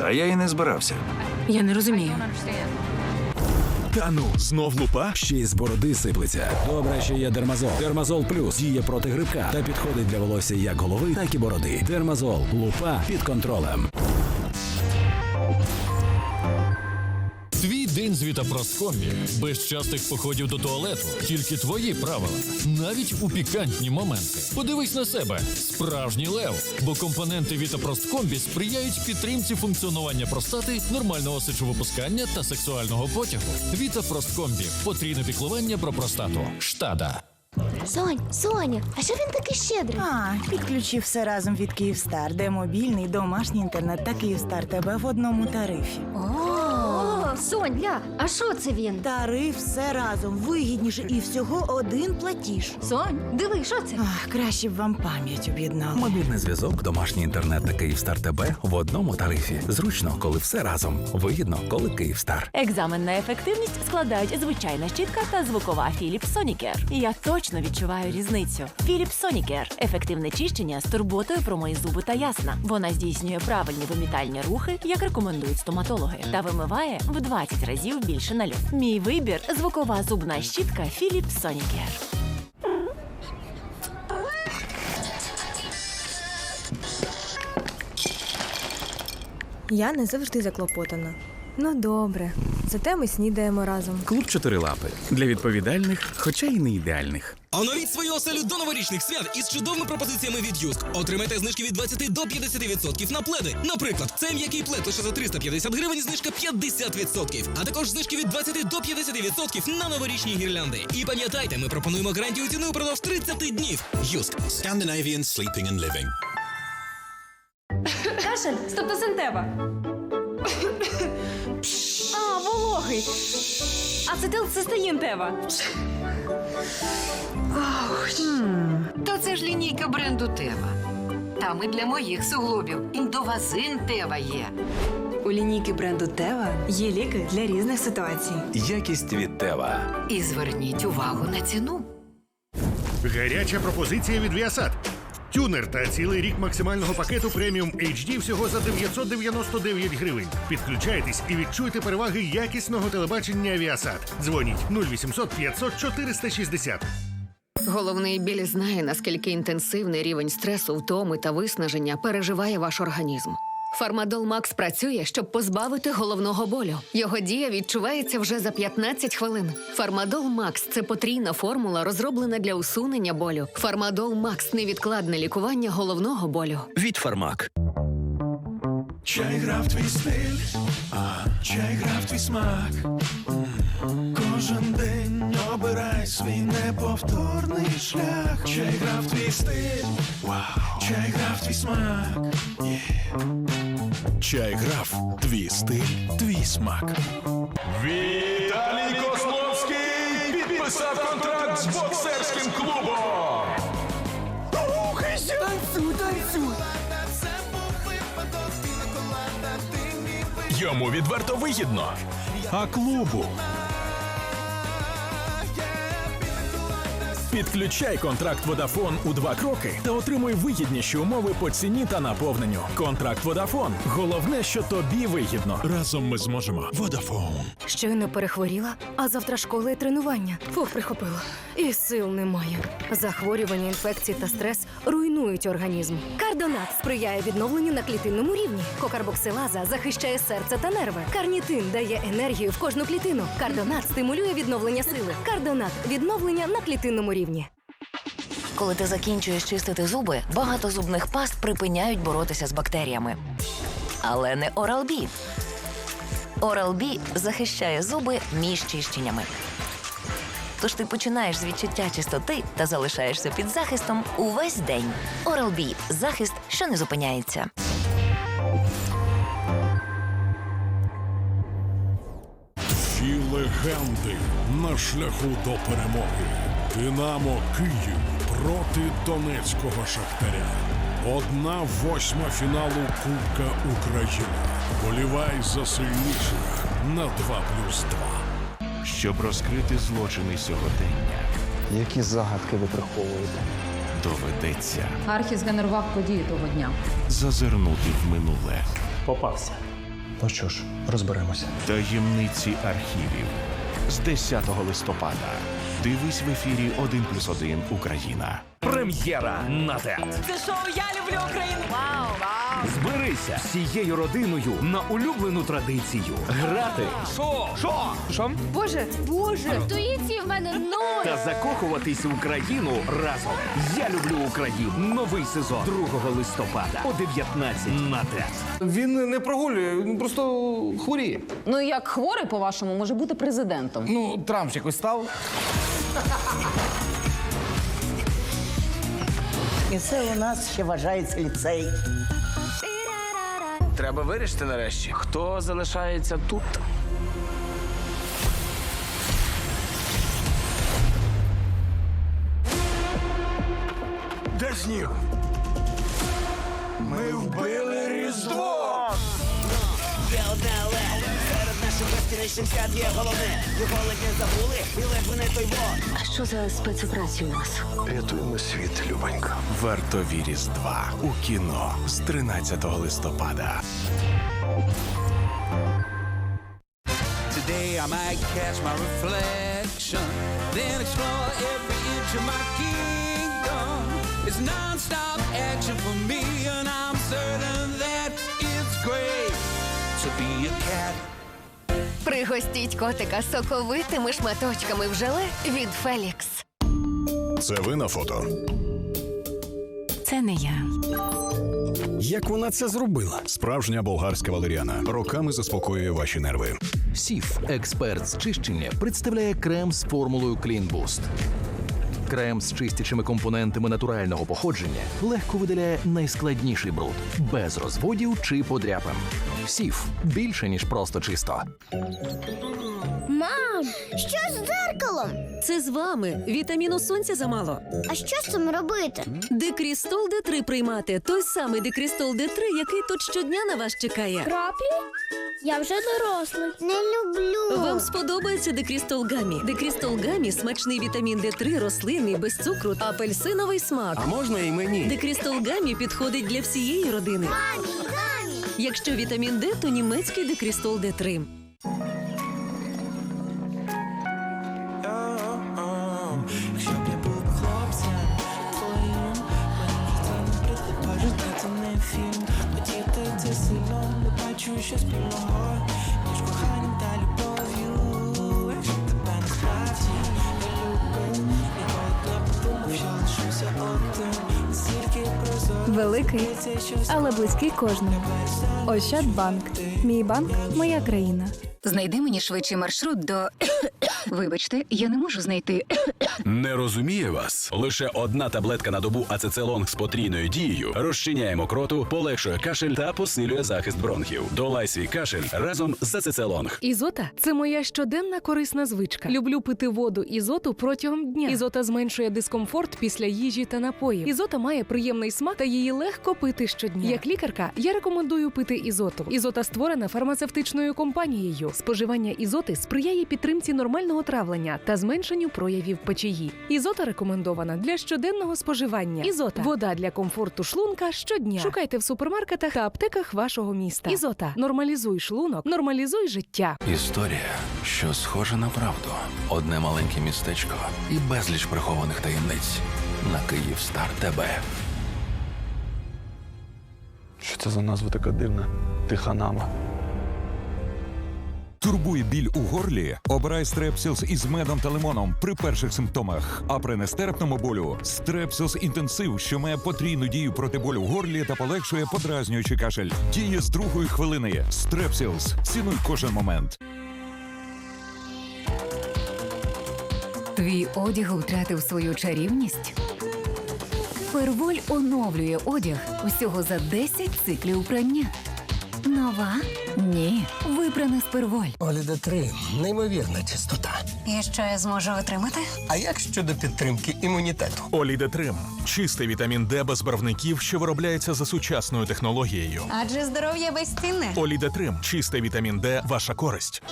А я і не збирався. Я не розумію. Та ну, знов лупа? Ще й з бороди сиплеться. Добре, що є дермазол. Дермазол плюс діє проти грибка та підходить для волосся як голови, так і бороди. Дермазол лупа під контролем. День з Вітапросткомбі. Без частих походів до туалету. Тільки твої правила. Навіть у пікантні моменти. Подивись на себе. Справжній лев. Бо компоненти Вітапросткомбі сприяють підтримці функціонування простати, нормального сечовипускання та сексуального потягу. Вітапросткомбі. Потрійне піклування про простату. Штада. Сонь, Соня, а що він такий щедрий? А, підключив все разом від Київстар, де мобільний, домашній інтернет та Київстар тебе в одному тарифі. О, Сонь, ля, а що це він? Тариф все разом вигідніше і всього один платіж. Сонь, диви, що це? Ах, краще б вам пам'ять об'єднали. Мобільний зв'язок, домашній інтернет та Київстар ТБ в одному тарифі. Зручно, коли все разом. Вигідно, коли Київстар. Екзамен на ефективність складають звичайна щітка та звукова Philips Sonicare. Я точно відчуваю різницю. Philips Sonicare – ефективне чищення з турботою про мої зуби та ясна. Вона здійснює правильні вимітальні рухи, як рекомендують стоматологи, та вимиває в 20 разів більше налю. Мій вибір звукова зубна щітка Філіп Сонікер. Я не завжди заклопотана. Ну добре, зате ми снідаємо разом. Клуб чотирилапи для відповідальних, хоча й не ідеальних. Оновіть свою оселю до новорічних свят із чудовими пропозиціями від Юск. Отримайте знижки від 20 до 50% на пледи. Наприклад, цей м'який плед лише за 350 гривень, знижка 50%. А також знижки від 20 до 50% на новорічні гірлянди. І пам'ятайте, ми пропонуємо гарантію ціни упродовж 30 днів. Юск. Scandinavian sleeping and living. Кашель, стептосинтева. Вологий. Ацетилцистеїн тева. То це ж лінійка бренду Тева. Там і для моїх суглобів індовазин Тева є. У лінійки бренду Тева є ліки для різних ситуацій. Якість від Тева. І зверніть увагу на ціну. Гаряча пропозиція від Viasat. Тюнер та цілий рік максимального пакету преміум HD всього за 999 гривень. Підключайтесь і відчуйте переваги якісного телебачення Viasat. Дзвоніть 0800 500 460. Головний біль знає, наскільки інтенсивний рівень стресу, втоми та виснаження переживає ваш організм. Фармадол Макс працює, щоб позбавити головного болю. Його дія відчувається вже за 15 хвилин. Фармадол Макс це потрійна формула, розроблена для усунення болю. Фармадол Макс невідкладне лікування головного болю. Від Фармак. Чай грав твій стиль, чай грав твій смак. Кожен день обирай свій неповторний шлях. Чай грав твій стиль, чай грав твій смак. Чай грав твій стиль, твій смак. Віталій Козловський підписав контракт з боксерським Йому відверто вигідно. А клубу. Підключай контракт Водафон у два кроки та отримуй вигідніші умови по ціні та наповненню. Контракт Водафон. Головне, що тобі вигідно. Разом ми зможемо. Водафон. Щойно перехворіла, а завтра школа і тренування. Фух, прихопила. І сил немає. Захворювання, інфекції та стрес руйнують організм. Кардонат сприяє відновленню на клітинному рівні. Кокарбоксилаза захищає серце та нерви. Карнітин дає енергію в кожну клітину. Кардонат стимулює відновлення сили. Кардонат відновлення на клітинному рівні. Коли ти закінчуєш чистити зуби, багато зубних паст припиняють боротися з бактеріями. Але не Oral-B. Oral-B захищає зуби між чищеннями. Тож ти починаєш з відчуття чистоти та залишаєшся під захистом увесь день. Oral-B – захист, що не зупиняється. Всі легенди на шляху до перемоги. Динамо Київ проти Донецького Шахтаря. Одна восьма фіналу Кубка України. Болівай за сильніших на 2 плюс 2. Щоб розкрити злочини сьогодення, Які загадки ви приховуєте? доведеться Архі згенерував події того дня. зазирнути в минуле. Попався. Ну що ж, розберемося. Таємниці архівів з 10 листопада. Дивись в ефірі 1+,1 Україна. Прем'єра на ТЕТ. Це шоу Я люблю Україну. Зберися всією родиною на улюблену традицію. Грати шо? Шо? Шо? Боже, боже! Інтуїції в мене нуль! Та закохуватись в Україну разом. Я люблю Україну. Новий сезон 2 листопада о 19 на ТЕТ. Він не прогулює, він просто хворіє. Ну як хворий, по-вашому, може бути президентом? Ну, Трамп якось став. І це у нас ще вважається ліцей. Треба вирішити нарешті, хто залишається тут. Де сніг? Безкінечних свят є головне. Його ледь не забули, і ледь вони той во. А що за спецоперація у вас? Рятуємо світ, Любонька. Вартові Різдва у кіно з 13 листопада. Today I might catch my reflection, then explore every inch of my kingdom. It's non-stop action for me, and I'm certain that it's great to be a cat. Пригостіть котика соковитими шматочками в желе від Фелікс. Це ви на фото. Це не я. Як вона це зробила? Справжня болгарська валеріана роками заспокоює ваші нерви. Сіф, експерт з чищення, представляє крем з формулою Clean Boost. Крем з чистячими компонентами натурального походження легко видаляє найскладніший бруд без розводів чи подряпин. Сів більше ніж просто чисто. Мам, що з дзеркалом? Це з вами. Вітаміну сонця замало. А що з цим робити? Декрістол Д3 приймати. Той самий Декрістол Д3, який тут щодня на вас чекає. Краплі? Я вже дорослий. Не люблю. Вам сподобається Декрістол Гамі. Декрістол Гамі – смачний вітамін Д3, рослинний, без цукру, апельсиновий смак. А можна і мені? Декрістол Гамі підходить для всієї родини. Мамі, мамі. Якщо вітамін Д, то німецький Декрістол Д3. Великий, але близький кожному. Ощадбанк. Мій банк моя країна. Знайди мені швидший маршрут до. Вибачте, я не можу знайти. Не розуміє вас. Лише одна таблетка на добу ацецелонг з потрійною дією розчиняє мокроту, полегшує кашель та посилює захист бронхів. Долай свій кашель разом з ацецелонг. Ізота це моя щоденна корисна звичка. Люблю пити воду ізоту протягом дня. Ізота зменшує дискомфорт після їжі та напоїв. Ізота має приємний смак та її легко пити щодня. Як лікарка, я рекомендую пити ізоту. Ізота створена фармацевтичною компанією. Споживання ізоти сприяє підтримці нормального травлення та зменшенню проявів печії. Ізота рекомендована для щоденного споживання. Ізота вода для комфорту шлунка щодня. Шукайте в супермаркетах та аптеках вашого міста. Ізота нормалізуй шлунок, нормалізуй життя. Історія, що схожа на правду. Одне маленьке містечко і безліч прихованих таємниць. На Київ Стар ТБ. Що це за назва така дивна? Тиха нама. Турбує біль у горлі? Обирай стрепсілс із медом та лимоном при перших симптомах. А при нестерпному болю стрепсілс інтенсив, що має потрійну дію проти болю в горлі та полегшує подразнюючий кашель. Діє з другої хвилини. Стрепсілс. Цінуй кожен момент. Твій одяг втратив свою чарівність. Перволь оновлює одяг усього за 10 циклів прання. Нова? Ні. Випрана з перволь. Оліда 3 неймовірна чистота. І що я зможу отримати? А як щодо підтримки імунітету? Олідетрим чистий вітамін Д без барвників, що виробляється за сучасною технологією. Адже здоров'я безцінне. Олідетрим чистий вітамін Д ваша користь.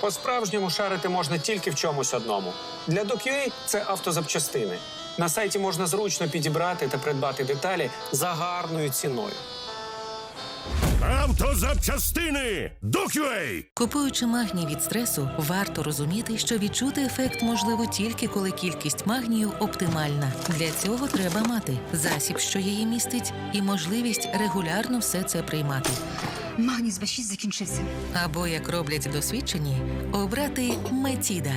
По-справжньому шарити можна тільки в чомусь одному. Для DocUA це автозапчастини. На сайті можна зручно підібрати та придбати деталі за гарною ціною. Автозапчастини! Докюей! Купуючи магній від стресу, варто розуміти, що відчути ефект можливо тільки коли кількість магнію оптимальна. Для цього треба мати засіб, що її містить, і можливість регулярно все це приймати. Магній з Б6 закінчився. Або, як роблять досвідчені, обрати Метіда.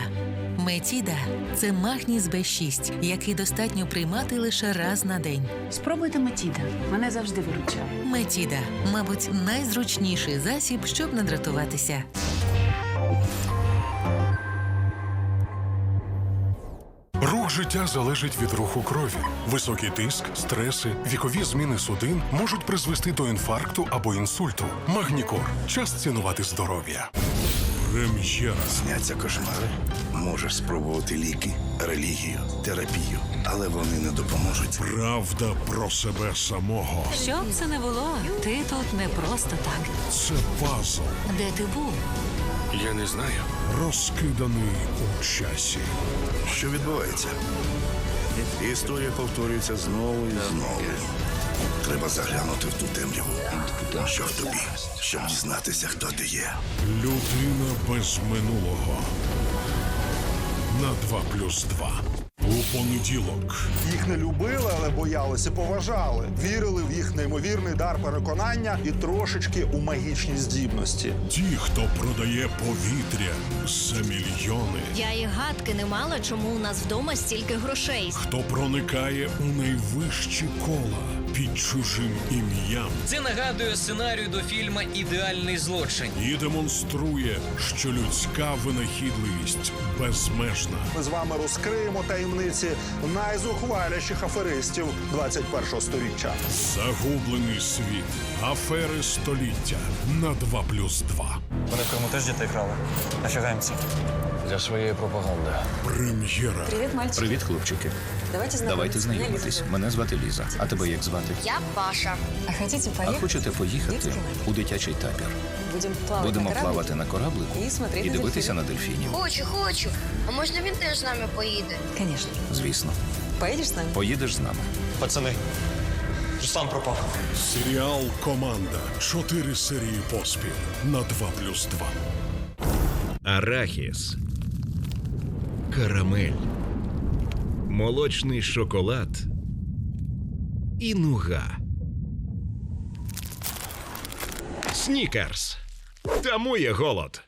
Метіда це магніс з Б6, який достатньо приймати лише раз на день. Спробуйте Метіда. Мене завжди виручає. Метіда, мабуть, найзручніший засіб, щоб не дратуватися. Життя залежить від руху крові. Високий тиск, стреси, вікові зміни судин можуть призвести до інфаркту або інсульту. Магнікор. Час цінувати здоров'я. Прем'єра. Сняться кошмари. Можеш спробувати ліки, релігію, терапію, але вони не допоможуть. Правда про себе самого. Що б це не було, ти тут не просто так. Це пазл, Де ти був? Я не знаю, розкиданий у часі. що відбувається. Історія повторюється знову і знову. Треба заглянути в ту темряву, що в тобі, щоб дізнатися, хто ти є. Людина без минулого. На 2 плюс 2. Понеділок. Їх не любили, але боялися, поважали. Вірили в їх неймовірний дар переконання і трошечки у магічні здібності. Ті, хто продає повітря за мільйони. Я і гадки не мала, чому у нас вдома стільки грошей. Хто проникає у найвищі кола під чужим ім'ям Це нагадує сценарію до фільму Ідеальний злочин. і демонструє, що людська винахідливість безмежна. Ми з вами розкриємо таємниці найзухваліших аферистів 21-го сторіччя. Загублений світ. Афери століття на 2 плюс 2. Вони в Криму теж дітей крали. Нафігаємося. Для своєї пропаганди. Прем'єра. Привіт, мальчик. Привіт, хлопчики. Давайте Давайте знайомитись. Мене звати Ліза. А тебе як звати? Я Паша. А хотите А хочете поїхати у дитячий табір? Будем плавать Будемо на плавати на кораблику і і дивитися на дельфінів. Хочу, хочу. А можна він теж з нами поїде? Конечно. Звісно, Поедешь с нами? поїдеш з нами. Пацани, Руслан пропав. Серіал Команда. Чотири серії поспіль на 2 плюс 2. Арахіс. Карамель. Молочний шоколад. І нуга. Снікерс. Тамує голод.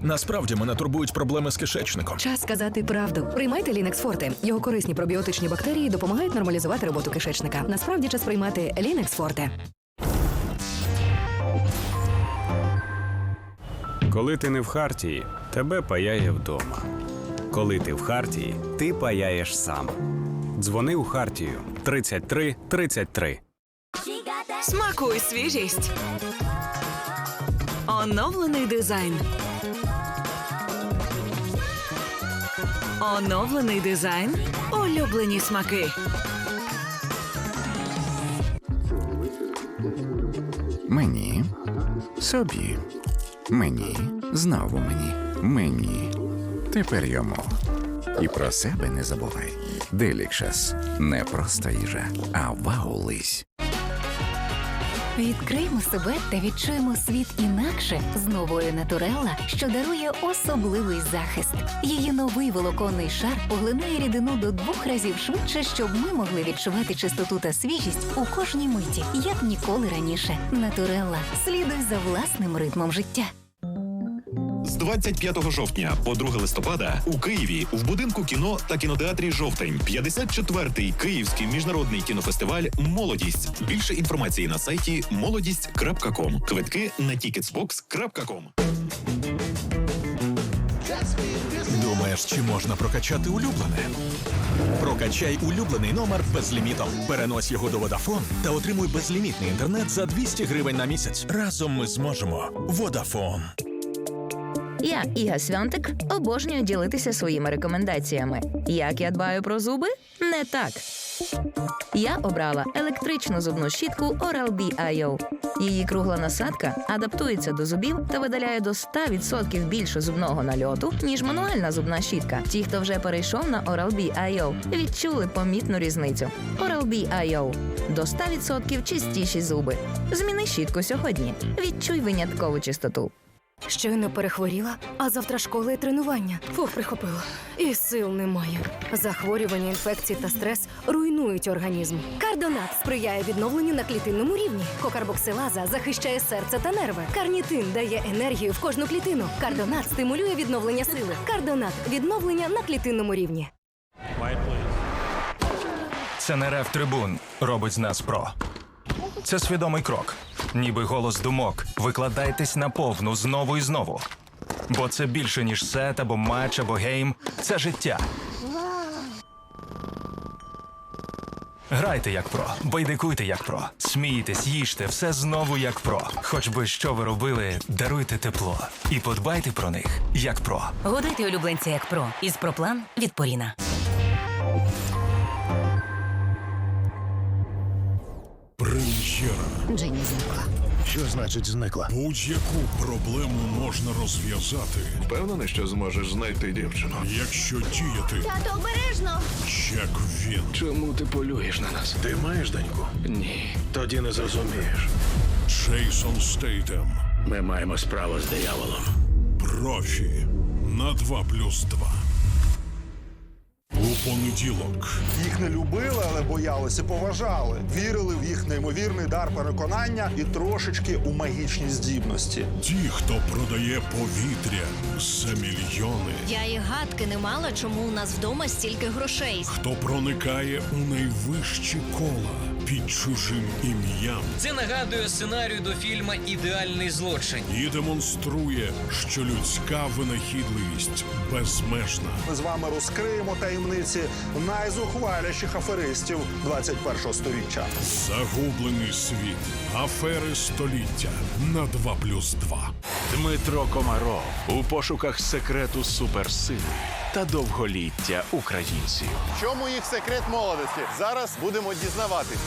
Насправді мене турбують проблеми з кишечником. Час сказати правду. Приймайте Лінекс Форте. Його корисні пробіотичні бактерії допомагають нормалізувати роботу кишечника. Насправді час приймати Лінекс Форте. Коли ти не в Хартії, тебе паяє вдома. Коли ти в Хартії, ти паяєш сам. Дзвони у Хартію 33 33. Смакуй свіжість. Оновлений дизайн. Оновлений дизайн. Улюблені смаки. Мені, собі, мені, знову мені, мені, тепер йому. І про себе не забувай. Делікшес не просто їжа, а вау-лись. Відкриємо себе та відчуємо світ інакше з новою Натурелла, що дарує особливий захист. Її новий волоконний шар поглинає рідину до двох разів швидше, щоб ми могли відчувати чистоту та свіжість у кожній миті, як ніколи раніше. Натурелла слідуй за власним ритмом життя. З 25 жовтня по 2 листопада у Києві в будинку кіно та кінотеатрі Жовтень 54-й Київський міжнародний кінофестиваль Молодість. Більше інформації на сайті молодість.ком. Квитки на ticketsbox.com. Думаєш, чи можна прокачати улюблене? Прокачай улюблений номер безлімітом. Перенось його до Vodafone та отримуй безлімітний інтернет за 200 гривень на місяць. Разом ми зможемо. Vodafone. Я, Іга Свянтик, обожнюю ділитися своїми рекомендаціями. Як я дбаю про зуби? Не так. Я обрала електричну зубну щітку Oral-B IO. Її кругла насадка адаптується до зубів та видаляє до 100% більше зубного нальоту, ніж мануальна зубна щітка. Ті, хто вже перейшов на Oral-B IO, відчули помітну різницю. Oral-B IO – до 100% чистіші зуби. Зміни щітку сьогодні. Відчуй виняткову чистоту. Щойно перехворіла, а завтра школа і тренування. Фух, прихопило. І сил немає. Захворювання, інфекції та стрес руйнують організм. Кардонат сприяє відновленню на клітинному рівні. Кокарбоксилаза захищає серце та нерви. Карнітин дає енергію в кожну клітину. Кардонат стимулює відновлення сили. Кардонат відновлення на клітинному рівні. Це не рев трибун робить з нас про. Це свідомий крок, ніби голос думок. Викладайтесь на повну знову і знову. Бо це більше, ніж сет або матч, або гейм. Це життя. Грайте як про, байдикуйте як про, смійтесь, їжте, все знову як про. Хоч би що ви робили, даруйте тепло і подбайте про них як про. Годуйте улюбленця як про із проплан від Поріна. Що значить зникла? Будь-яку проблему можна розв'язати. Впевнений, що зможеш знайти дівчину. Якщо діяти, Тато, обережно! як він. Чому ти полюєш на нас? Ти маєш доньку? Ні. Тоді не зрозумієш. Джейсон Стейтем. Ми маємо справу з дияволом. Профі. На 2 плюс 2. У понеділок. Їх не любили, але боялися, поважали. Вірили в їх неймовірний дар переконання і трошечки у магічні здібності. Ті, хто продає повітря за мільйони. Я і гадки не мала, чому у нас вдома стільки грошей. Хто проникає у найвищі кола під чужим ім'ям Це нагадує сценарію до фільму Ідеальний злочин. і демонструє, що людська винахідливість безмежна. Ми з вами розкриємо таємниці найзухваліших аферистів 21 століття. Загублений світ. Афери століття на 2 плюс 2. Дмитро Комаров у пошуках секрету суперсили та довголіття українців. В чому їх секрет молодості? Зараз будемо дізнаватись.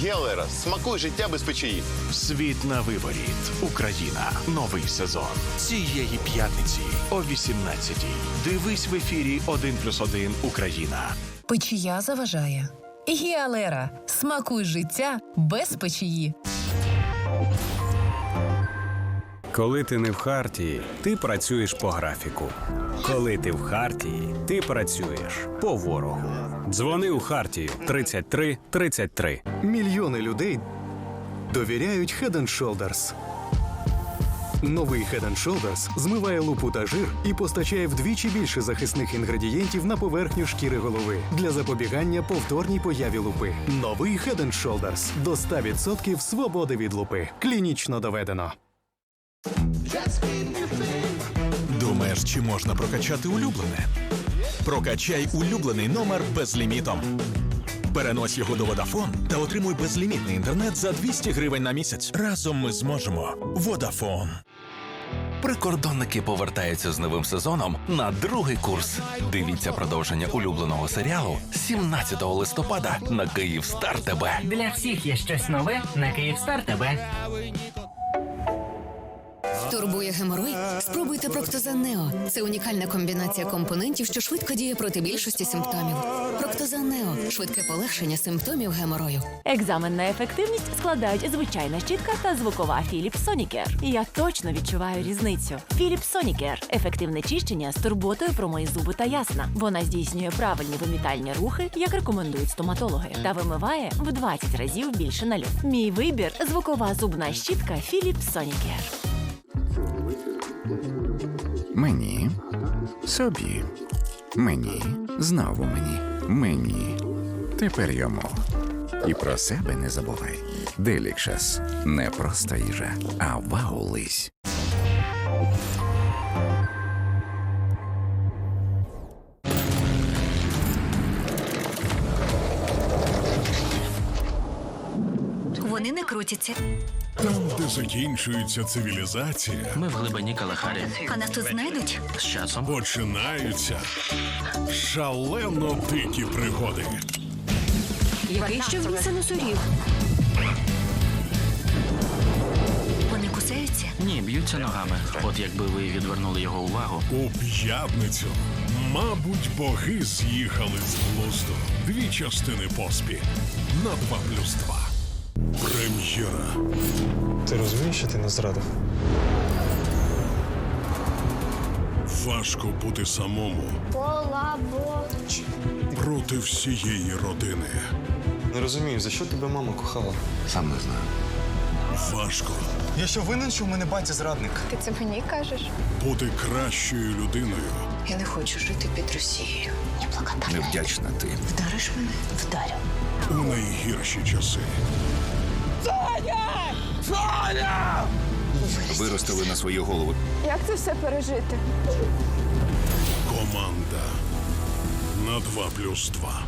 Гелера, смакуй життя без печії. Світ на виворіт. Україна. Новий сезон. Цієї п'ятниці о 18-й. Дивись в ефірі 1+,1 Україна. Печія заважає. Гіалера. Смакуй життя без печії. Коли ти не в хартії, ти працюєш по графіку. Коли ти в хартії, ти працюєш по ворогу. Дзвони у хартію 33 33. Мільйони людей довіряють Head Shoulders. Новий Head Shoulders змиває лупу та жир і постачає вдвічі більше захисних інгредієнтів на поверхню шкіри голови для запобігання повторній появі лупи. Новий Head Shoulders до 100% свободи від лупи. Клінічно доведено. Думаєш, чи можна прокачати улюблене? Прокачай улюблений номер безлімітом. Перенось його до Vodafone та отримуй безлімітний інтернет за 200 гривень на місяць. Разом ми зможемо. Vodafone. Прикордонники повертаються з новим сезоном на другий курс. Дивіться продовження улюбленого серіалу 17 листопада на Київстар ТБ. Для всіх є щось нове на Київстар ТБ. Турбує геморой? Спробуйте Проктозан Нео. Це унікальна комбінація компонентів, що швидко діє проти більшості симптомів. Проктозан Нео швидке полегшення симптомів геморою. Екзамен на ефективність складають звичайна щітка та звукова Philips Sonicare. Я точно відчуваю різницю. Philips Sonicare – ефективне чищення з турботою про мої зуби та ясна. Вона здійснює правильні вимітальні рухи, як рекомендують стоматологи, та вимиває в 20 разів більше налю. Мій вибір звукова зубна щітка Philips Sonicare. Мені. Собі. Мені. Знову мені. Мені. Тепер йому. І про себе не забувай. Делікшес. Не просто їжа, а вау-лись. Вони не крутяться. Там, де закінчується цивілізація, Ми в глибині Калахарі. А нас тут знайдуть? З часом. починаються шалено дикі пригоди. Який ще внесено сорів? Вони кусаються? Ні, б'ються ногами. От якби ви відвернули його увагу. У п'ятницю, мабуть, боги з'їхали з глузду. Дві частини поспіль на 2 плюс 2. Прем'єра. Ти розумієш, що ти нас зрадив? Важко бути самому Колабо. проти всієї родини. Не розумію, за що тебе мама кохала? Сам не знаю. Важко Я що винен, що в мене батя зрадник? Ти це мені кажеш? бути кращою людиною Я не хочу жити під Росією. Ні, плаката. Невдячна ти. Вдариш мене? Вдарю. У найгірші часи. Соня! Соня! Виростили на свої голови. Як це все пережити? Команда на 2 плюс 2.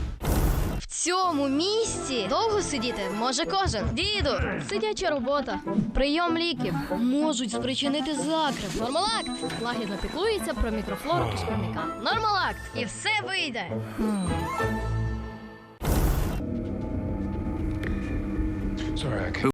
В цьому місці довго сидіти може кожен. Діду, сидяча робота, прийом ліків можуть спричинити закрив. Нормалакт лагідно піклується про мікрофлору кишківника. Нормалакт, і все вийде. It's all right.